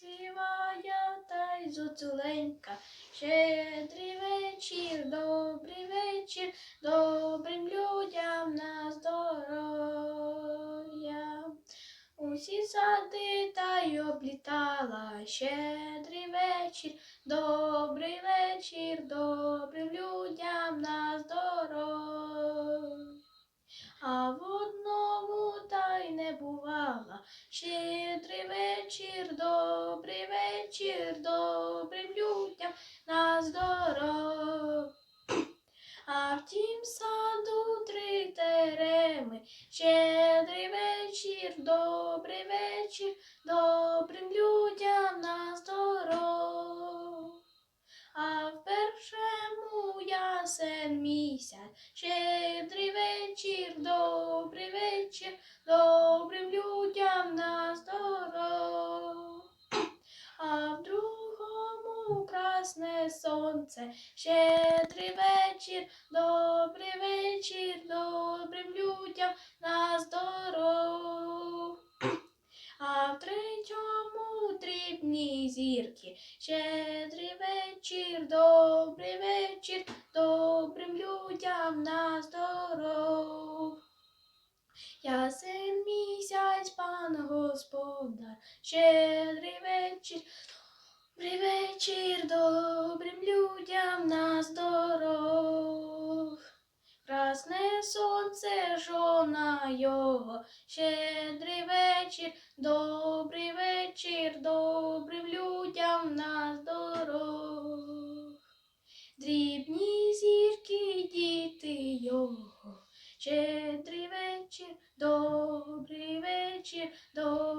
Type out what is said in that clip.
Сівая та й зуцюленька. Щедрий вечір, добрий вечір, добрим людям на здоров'я. Усі сади та й облітала. Щедрий вечір, добрий вечір, добрим бувала. Щедрий вечір, добрий вечір, добрим людям на здоров. А в тім саду три тереми. Щедрий вечір, добрий вечір, добрим людям на здоров. А в першому ясен місяць, щедрий вечір, добрий вечір, добрим красне сонце, щедрий вечір, добрий вечір, добрим людям на здоров. А в третьому дрібні зірки, щедрий вечір, добрий вечір, добрим людям на здоров. Ясен місяць, пан господар, щедрий вечір, Привечір добрим людям на здоров. Красне сонце жона його, щедрий вечір, добрий вечір, добрим людям на здоров. Дрібні зірки діти його, щедрий вечір, добрий вечір, добрий.